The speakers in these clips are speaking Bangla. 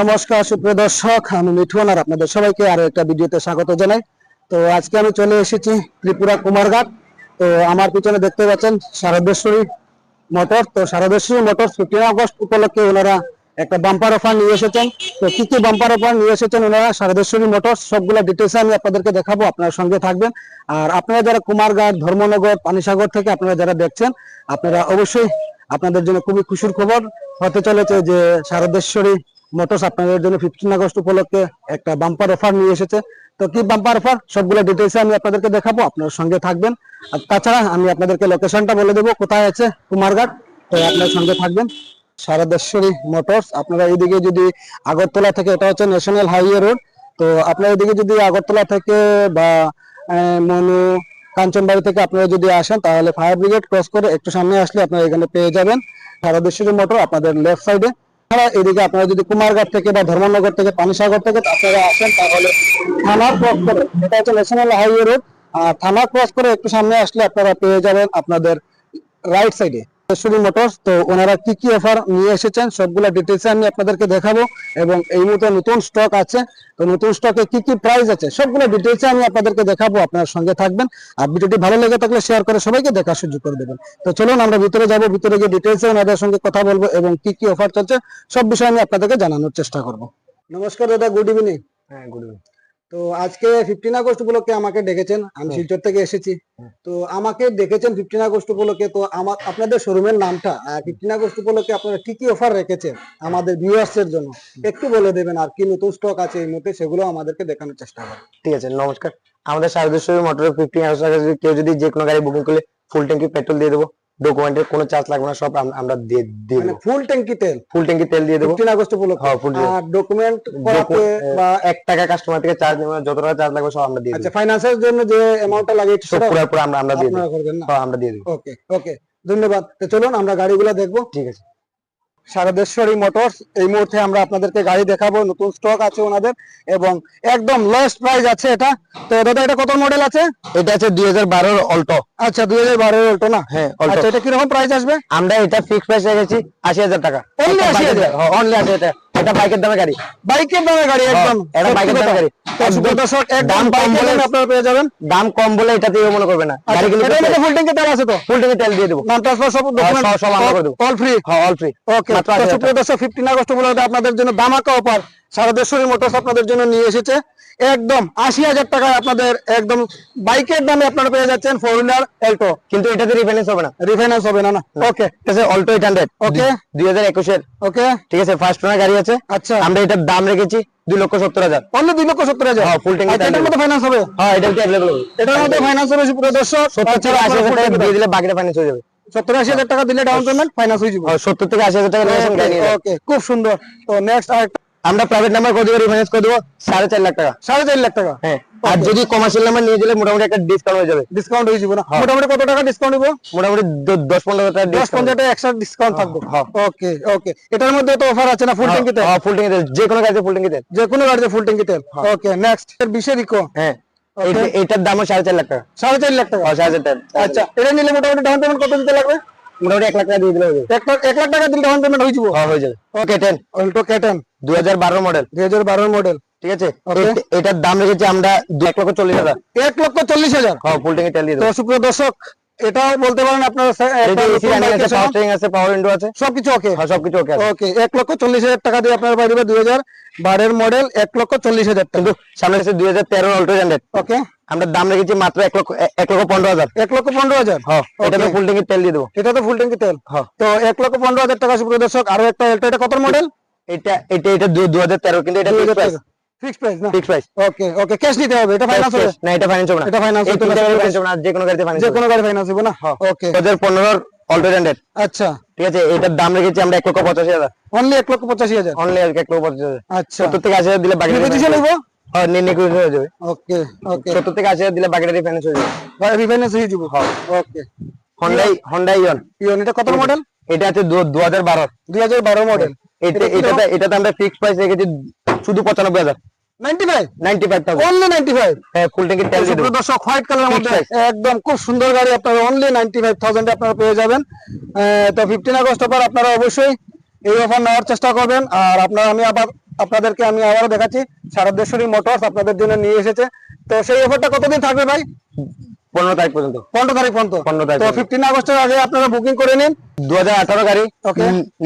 নমস্কার, সুপ্রিয় দর্শক, আমি মিঠুন আর আপনাদের সবাইকে আরও একটা ভিডিওতে স্বাগত জানাই। তো আজকে আমি চলে এসেছি ত্রিপুরা কুমারঘাট। তো আমার পিছনে দেখতে পাচ্ছেন শারদেশ্বরী মোটর। তো শারদেশ্বরী মোটর ফিফটিন আগস্ট উপলক্ষে ওনারা একটা বাম্পার অফার নিয়ে এসেছেন। তো কি কি বাম্পার অফার নিয়ে এসেছেন ওনারা? শারদেশ্বরী মোটর, সবগুলো ডিটেলস আমি আপনাদেরকে দেখাবো, আপনার সঙ্গে থাকবেন। আর আপনারা যারা কুমারঘাট, ধর্মনগর, পানিসাগর থেকে আপনারা যারা দেখছেন, আপনারা অবশ্যই আপনাদের জন্য খুবই খুশির খবর। হতে চলেছে যে শারদেশ্বরী মোটরস আপনাদের জন্য ফিফটিন আগস্ট উপলক্ষে একটা বাম্পার অফার নিয়ে এসেছে। তো কি বাম্পার অফার সবগুলো ডিটেলস আমি আপনাদেরকে দেখাবো, আপনার সঙ্গে থাকবেন। আর তাছাড়া আমি আপনাদেরকে লোকেশনটা বলে দেবো, কোথায় আছে? কুমারঘাট। তো আপনার সঙ্গে থাকবেন। শারদেশ্বরী মোটরস আপনারা এইদিকে যদি আগরতলা থেকে, এটা হচ্ছে ন্যাশনাল হাইওয়ে রোড তো আপনারা এদিকে যদি আগরতলা থেকে বা মনু, কাঞ্চনবাড়ি থেকে আপনারা যদি আসেন, তাহলে ফায়ার ব্রিগেড ক্রস করে একটু সামনে আসলে আপনারা এখানে পেয়ে যাবেন। শারদেশ্বরী মোটর আপনাদের লেফট সাইডে এছাড়া এদিকে আপনারা যদি কুমারঘাট থেকে বা ধর্মনগর থেকে পানিসাগর থেকে আপনারা আসেন, তাহলে থানা ক্রস করে, এটা হচ্ছে ন্যাশনাল হাইওয়ে রোড থানা ক্রস করে একটু সামনে আসলে আপনারা পেয়ে যাবেন আপনাদের রাইট সাইডে শুধু মোটরস। তো ওনারা কি কি অফার নিয়ে এসেছেন, সবগুলো ডিটেলস আমি আপনাদেরকে দেখাবো এবং এই মুহূর্তে নতুন স্টক আছে। তো নতুন স্টকে কি কি প্রাইস আছে, সবগুলো ডিটেলস আমি আপনাদেরকে দেখাবো, আপনার সঙ্গে থাকবেন। আর ভিডিওটি ভালো লেগে থাকলে শেয়ার করে সবাইকে দেখার সুযোগ করে দেবেন। তো চলুন আমরা ভিতরে যাব, ভিতরে গিয়ে ডিটেলসে ওনাদের সঙ্গে কথা বলব এবং কি কি অফার চলছে, সব বিষয়ে আমি আপনাদেরকে জানানোর চেষ্টা করব। নমস্কার দাদা গুড ইভিনিং হ্যাঁ গুড ইভিনিং তো আজকে ফিফটিন আগস্ট উপলক্ষে আমাকে ডেকেছেন আমি শিলচর থেকে এসেছি। তো আমাকে ডেকেছেন ফিফটিন আগস্ট উপলক্ষে তো আমার আপনাদের শোরুমের নামটা ফিফটিন আগস্ট উপলক্ষে আপনারা কি কি অফার রেখেছেন আমাদের ভিউয়ার্স এর জন্য? একটু বলে দেবেন আর কি নতুন স্টক আছে এই মুহূর্তে সেগুলো আমাদেরকে দেখানোর চেষ্টা করুন ঠিক আছে নমস্কার। আমাদের সারদেশ্বরী মোটর ফিফটি হাউস কেউ যদি যে কোনো গাড়ি বুকিং করলে ফুল ট্যাঙ্কি পেট্রোল দিয়ে দেবো। ডকুমেন্টের কোনো চার্জ লাগবে না সব আমরা দিয়ে মানে ফুল ট্যাঙ্কি তেল? ফুল ট্যাঙ্কি তেল দিয়ে দেবো। ফিফটিন আগস্ট উপলক্ষে? হ্যাঁ ফুল আর ডকুমেন্ট করাতে বা এক টাকা কাস্টমার থেকে চার্জ নেবে যত টাকা চার্জ লাগবে সব আমরা দিয়ে আচ্ছা দেবো। ফাইন্যান্সের জন্য যে অ্যামাউন্টটা লাগে সব পুরো পুরো আমরা আমরা দিয়ে দেবো। আপনারা করবেন না? হ্যাঁ, আমরা দিয়ে দেব। ওকে ওকে ধন্যবাদ। তো চলুন আমরা গাড়িগুলো দেখব। ঠিক আছে। শারদেশ্বরী মোটরস এই মুহূর্তে আমরা আপনাদেরকে গাড়ি দেখাবো নতুন স্টক আছে ওনাদের এবং একদম লোয়েস্ট প্রাইস আছে এটা। তো দাদা এটা কত মডেল আছে? এটা আছে দুই হাজার বারোর অল্টো আচ্ছা দুই হাজার বারো অল্টো না? হ্যাঁ অল্টো আচ্ছা এটা কীরকম প্রাইস আসবে? আমরা এটা ফিক্সড প্রাইস রেখেছি আশি হাজার টাকা। Only 80,000? অনলি আশি হাজার এটা বাইকের দামে গাড়ি। বাইকের দামে গাড়ি একদম। এটা বাইকের দামে গাড়ি। তো একদম দর্শক দাম কম বাইকের বলে- আপনারা পেয়ে যাবেন। দাম কম বলে এটাতে মনে করবে না। আচ্ছা, ফুল ট্যাঙ্কি তেল আছে তো? ফুল ট্যাঙ্কি তেল দিয়ে দেবো। নাম ট্রান্সফার সব ডকুমেন্ট সব- সব আমরা করে দেবো। অল ফ্রি হ্যাঁ অল ফ্রি ওকে মাত্র তো 80,000 সুপ্রিয় দর্শক ফিফটিন আগস্ট উপলক্ষে আপনাদের জন্য দামাকা অফার সারাদেশ্বরী মোটরস আপনাদের জন্য নিয়ে এসেছে। একদম আশি হাজার টাকায় আপনাদের একদম বাইকের দামে আপনারা পেয়ে যাচ্ছেন ফোর হুইলার এল্টো কিন্তু এটাতে রিফাইন্যান্স হবে না। রিফাইন্যান্স হবে না না। ওকে ঠিক আছে অল্টো এইট হান্ড্রেড Okay. দুই হাজার একুশের। ওকে ঠিক আছে ফার্স্ট ওনার গাড়ি আছে। আচ্ছা। আমরা এটার দাম রেখেছি দুই লক্ষ সত্তর হাজার। দুই লক্ষ সত্তর হাজার? হ্যাঁ, tank আচ্ছা, এটার মধ্যে ফাইন্যান্স হবে? হ্যাঁ এটা অ্যাভেলেবল হবে? এটার মধ্যে ফাইন্যান্স হবে দর্শক। সত্তর থেকে আশি হাজার টাকা দিয়ে দিলে বাকিটা ফাইন্যান্স হয়ে যাবে। সত্তর আশি হাজার টাকা দিলে ডাউন পেমেন্ট ফাইন্যান্স হয়ে যাবে। হ্যাঁ, সত্তর থেকে আশি হাজার টাকা। ওকে খুব সুন্দর। তো নেক্সট আরেকটা আমরা প্রাইভেট নাম্বার করে দেবো রিফাইন্যান্স করে দেবো সাড়ে চার লাখ টাকা। সাড়ে চার লাখ টাকা। হ্যাঁ আর যদি কমার্শিয়াল নাম্বার নিয়ে গেলে মোটামুটি একটা ডিসকাউন্ট হয়ে যাবে। ডিসকাউন্ট হয়ে যাবে না? হ্যাঁ। মোটামুটি কত টাকা ডিসকাউন্ট দিব মোটামুটি দশ পনেরো টাকা দশ। পঞ্চাশ টাকা এক্সট্রা ডিসকাউন্ট থাকবে। হ্যাঁ। ওকে ওকে এটার মধ্যে তো অফার আছে না ফুল ট্যাঙ্কি তেল হ্যাঁ ফুল ট্যাঙ্কি তেল যে কোনো গাড়িতে ফুল ট্যাঙ্কি তেল যে কোনো গাড়িতে ফুল ট্যাঙ্কি তেল হ্যাঁ। ওকে নেক্সট এর বিশের ইকো হ্যাঁ। এইটার দামও সাড়ে চার লাখ টাকা। সাড়ে চার লাখ টাকা। হ্যাঁ, সাড়ে চার আচ্ছা এটা নিলে মোটামুটি ডাউন পেমেন্ট কত দিতে লাগবে? মোটামুটি এক লাখ টাকা দিয়ে দিলে এক লাখ এক লাখ টাকা দিলে ডাউন পেমেন্ট হয়ে যাব? হ্যাঁ হয়ে যাবে। ওকে টেন অল্টো ক্যাটেন দুই হাজার বারো মডেল দুই হাজার বারো মডেল ঠিক আছে? এটার দাম রেখেছি আমরা দু এক লক্ষ চল্লিশ হাজার। এক লক্ষ চল্লিশ হাজার। হ্যাঁ ফুল ট্যাঙ্কি তেল দিয়ে তো সুপ্রিয় দর্শক এটা বলতে পারেন আপনার এটা আছে পাওয়ার উইন্ডো আছে সবকিছু ওকে হ্যাঁ সবকিছু ওকে ওকে এক লক্ষ চল্লিশ হাজার টাকা দিয়ে আপনার মডেল এক লক্ষ চল্লিশ হাজার টাকা। কিন্তু সামনে আছে অল্টো ওকে আমরা দাম রেখেছি মাত্র এক লক্ষ এক লক্ষ পনেরো হাজার। এক লক্ষ পনেরো হাজার? হ্যাঁ এটাতে Okay. ফুল ট্যাঙ্কি তেল দিয়ে দেবো। এটা তো ফুল ট্যাঙ্কি তেল? হ্যাঁ। তো এক লক্ষ পনেরো হাজার টাকা সুপ্রিয় দর্শক আরও একটা এটা কত মডেল এটা এটা এটা দু হাজার তেরো কিন্তু এটা ফিক্সড হাজার থেকে হয়ে যাবে। হয়ে ওকে হন্ডাই এটা কত মডেল এটা মডেল এটা এটাতে আমরা ফিক্সড প্রাইস রেখেছি শুধু 95000 আপনারা থাউজেন্ড আপনারা পেয়ে যাবেন। তো ফিফটিন আগস্ট পর আপনারা অবশ্যই এই অফার নেওয়ার চেষ্টা করবেন। আর আপনার আমি আবার আপনাদেরকে আমি আবারও দেখাচ্ছি মোটরস আপনাদের জন্য নিয়ে এসেছে। তো সেই অফারটা কতদিন থাকবে ভাই? পনেরো তারিখ পর্যন্ত। পনেরো তারিখ পর্যন্ত? 15 তারিখ ফিফটিন আগস্টের আগে আপনারা বুকিং করে নিন। দু হাজার আঠারো গাড়ি.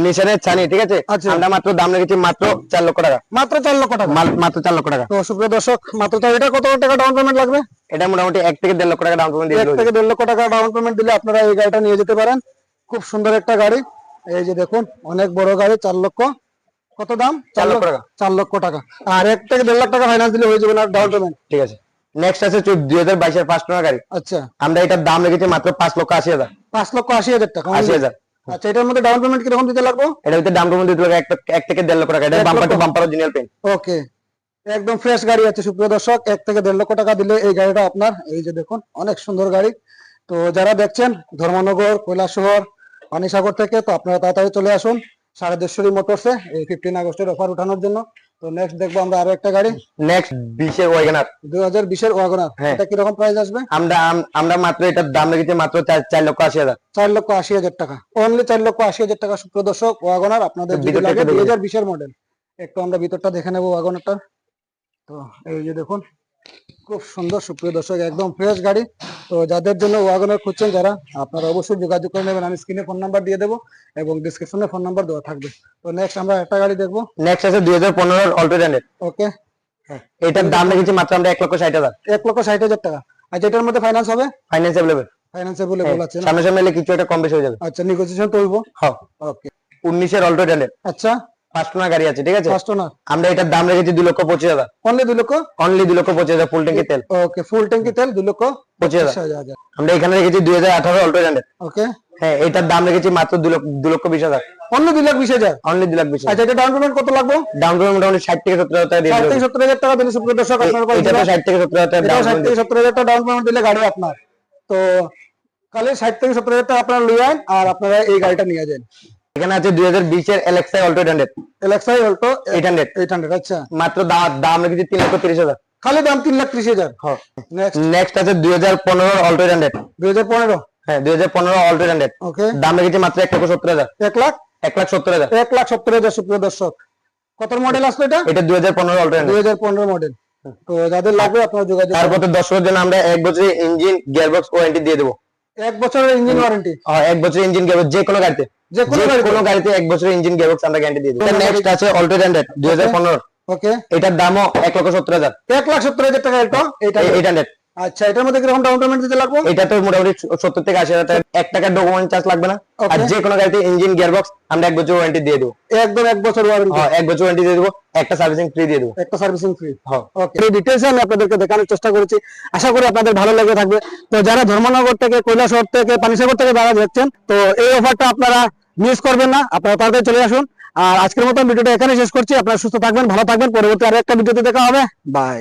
নিশানের ছানি ঠিক আছে? আচ্ছা। আমরা মাত্র দাম রেখেছি মাত্র চার লক্ষ টাকা। মাত্র চার লক্ষ টাকা। মাত্র চার লক্ষ টাকা। তো সুপ্রিয় দর্শক মাত্র এটা কত টাকা ডাউন পেমেন্ট লাগবে? এটা মোটামুটি এক থেকে দেড় লক্ষ টাকা ডাউন পেমেন্ট এক থেকে দেড় লক্ষ টাকা ডাউন পেমেন্ট দিলে আপনারা এই গাড়িটা নিয়ে যেতে পারেন। খুব সুন্দর একটা গাড়ি। এই যে দেখুন অনেক বড় গাড়ি চার লক্ষ। কত দাম? চার লক্ষ টাকা। চার লক্ষ টাকা। আর এক থেকে দেড় লাখ টাকা ফাইন্যান্স দিলে হয়ে যাবে না ডাউন পেমেন্ট ঠিক আছে। নেক্সট আছে দুই হাজার বাইশের পাঁচ টাকা গাড়ি। আচ্ছা। আমরা এটার দাম রেখেছি মাত্র পাঁচ লক্ষ আশি হাজার। পাঁচ লক্ষ আশি হাজার টাকা আশি হাজার। আচ্ছা এটার মধ্যে ডাউন পেমেন্ট কীরকম দিতে লাগবে? দাম পেমেন্ট দিতে লাগে এক- এক থেকে দেড় লক্ষ টাকা। এটা bumper to bumper original paint okay. একদম ফ্রেশ গাড়ি আছে সুপ্রিয় দর্শক। এক থেকে দেড় লক্ষ টাকা দিলে এই গাড়িটা আপনার এই যে দেখুন অনেক সুন্দর গাড়ি। তো যারা দেখছেন ধর্মনগর কৈলাসহর পানিসাগর থেকে তো আপনারা তাড়াতাড়ি চলে আসুন। সারাদেশ্বরী মোটরসে এই ফিফটিন আগস্টের অফার উঠানোর জন্য। তো নেক্সট দেখব আমরা আরও একটা গাড়ি। নেক্সট বিশের ওয়াগনার দুই হাজার বিশের ওয়াগনার হ্যাঁ। এটা কীরকম প্রাইস আসবে? আমরা আমরা মাত্র এটার দাম রেখেছি মাত্র চার লক্ষ আশি হাজার। চার লক্ষ আশি হাজার টাকা। অনলি চার লক্ষ আশি হাজার টাকা প্রদর্শক ওয়াগনার আপনাদের যদি ভিতরটা লাগে দুই দেখে হাজার বিশের মডেল একটু আমরা ভিতরটা দেখে নেব ওয়াগনারটা তো এই যে দেখুন। খুব সুন্দর সুপ্রিয় দর্শক একদম ফ্রেশ গাড়ি। তো যাদের জন্য ওয়াগনার খুঁজছেন যারা আপনারা অবশ্যই যোগাযোগ করে নেবেন। আমি স্ক্রিনে ফোন নাম্বার দিয়ে দেবো এবং ডিসক্রিপশনে ফোন নাম্বার দেওয়া থাকবে। তো নেক্সট আমরা একটা গাড়ি দেখব। নেক্সট আছে দুই হাজার পনেরোর অল্টো ওকে। এটার দাম রেখেছি মাত্র আমরা এক লক্ষ ষাট হাজার। এক লক্ষ ষাট হাজার টাকা। আচ্ছা এটার মধ্যে ফাইন্যান্স হবে? ফাইন্যান্স অ্যাভেলেবেল ফাইন্যান্সেবল আছে না? সামনে সামনে কিছু একটা কম বেশি হয়ে যাবে। আচ্ছা নেগোসিয়েশন হইবো। হ্যাঁ। ওকে উনিশের অল্টো হান্ড্রেড আচ্ছা। গাড়ি আছে ঠিক আছে? ফার্স্ট ওনার আমরা এটার দাম রেখেছি দুই লক্ষ পঁচিশ হাজার। অনলি দুই লক্ষ? অনলি দুই লক্ষ পঁচিশ হাজার ফুল ট্যাঙ্কি তেল। ওকে ফুল ট্যাঙ্কি তেল দুই লক্ষ পঁচিশ হাজার। আমরা এখানে রেখেছি দুই হাজার আঠারো অল্টো হান্ড্রেড ওকে হ্যাঁ এটার দাম রেখেছি মাত্র দু লক্ষ লক্ষ বিশ হাজার। অন্য দুই লাখ বিশ হাজার? অনলি লাখ বিশ আচ্ছা এটা ডাউন পেমেন্ট কত লাগবে? ডাউন পেমেন্ট মোটামুটি ষাট থেকে সত্তর হাজার টাকা ষাট থেকে সত্তর হাজার টাকা দিলে সুপ্রিয় দর্শক আপনার এটা ষাট থেকে সত্তর হাজার টাকা ষাট থেকে সত্তর হাজার টাকা ডাউন পেমেন্ট দিলে গাড়ি আপনার। তো কালে ষাট থেকে সত্তর হাজার টাকা আপনারা লিয়ে আন আর আপনারা এই গাড়িটা নিয়ে যান। এখানে আছে দুই হাজার বিশের L X I Alto hundred eight hundred eight hundred আচ্ছা। মাত্র দাম রেখেছি তিন লক্ষ তিরিশ হাজার। খালি দাম তিন লাখ ত্রিশ হাজার? নেক্সট আছে দুই হাজার পনেরো অল্টো হান্ড্রেড দুই হাজার পনেরো? হ্যাঁ দুই হাজার পনেরো অল্টো হান্ড্রেড ওকে। দাম রেখেছি মাত্র এক লক্ষ সত্তর হাজার। এক লাখ? এক লাখ সত্তর হাজার। এক লাখ সত্তর হাজার সুপ্রিয় দর্শক। কত মডেল আসলো এটা? এটা দুই হাজার পনেরো অল্টো দুই হান্ড্রেড হাজার পনেরো মডেল তো যাদের লাগবে আপনারা যোগাযোগ। তারপর তো দর্শকের জন্য আমরা এক বছরের ইঞ্জিন গিয়ারবক্স ওয়ারেন্টি দিয়ে দেবো। এক বছরের ইঞ্জিন ওয়ারেন্টি হ্যাঁ, এক বছরের ইঞ্জিন গিয়ারবক্স যে কোনো গাড়িতে। যে কোনো গাড়িতে? এক বছরের ইঞ্জিন গিয়ারবক্স আমরা গ্যারান্টি দিয়ে দিই নেক্সট আছে অল্টো স্ট্যান্ডার্ড দুই হাজার পনেরো। ওকে এটার দামও এক লক্ষ সত্তর হাজার। এক লাখ সত্তর হাজার টাকা এটা এটা এইট হান্ড্রেড আচ্ছা এটার মধ্যে কীরকম ডাউন পেমেন্ট দিতে লাগবে? এটা তো মোটামুটি সত্তর থেকে আশি হাজার টাকা। এক টাকার ডকুমেন্ট চার্জ লাগবে না। আর যে কোনো গাড়িতে ইঞ্জিন গিয়ারবক্স আমরা এক বছর ওয়ারেন্টি দিয়ে দেবো। একদম এক বছর ওয়ারেন্টি হ্যাঁ, এক বছর ওয়ারেন্টি দিয়ে দেবো। একটা সার্ভিসিং ফ্রি দিয়ে দেবো। একটা সার্ভিসিং ফ্রি ওকে এই ডিটেলস আমি আপনাদেরকে দেখানোর চেষ্টা করেছি। আশা করি আপনাদের ভালো লেগে থাকবে। তো যারা ধর্মনগর থেকে কৈলাসহর থেকে পানিসাগর থেকে যারা দেখছেন তো এই অফারটা আপনারা মিস করবেন না। আপনারা তাড়াতাড়ি চলে আসুন। আর আজকের মতন ভিডিওটা এখানে শেষ করছি। আপনারা সুস্থ থাকবেন ভালো থাকবেন। পরবর্তী আরও একটা ভিডিওতে দেখা হবে। বাই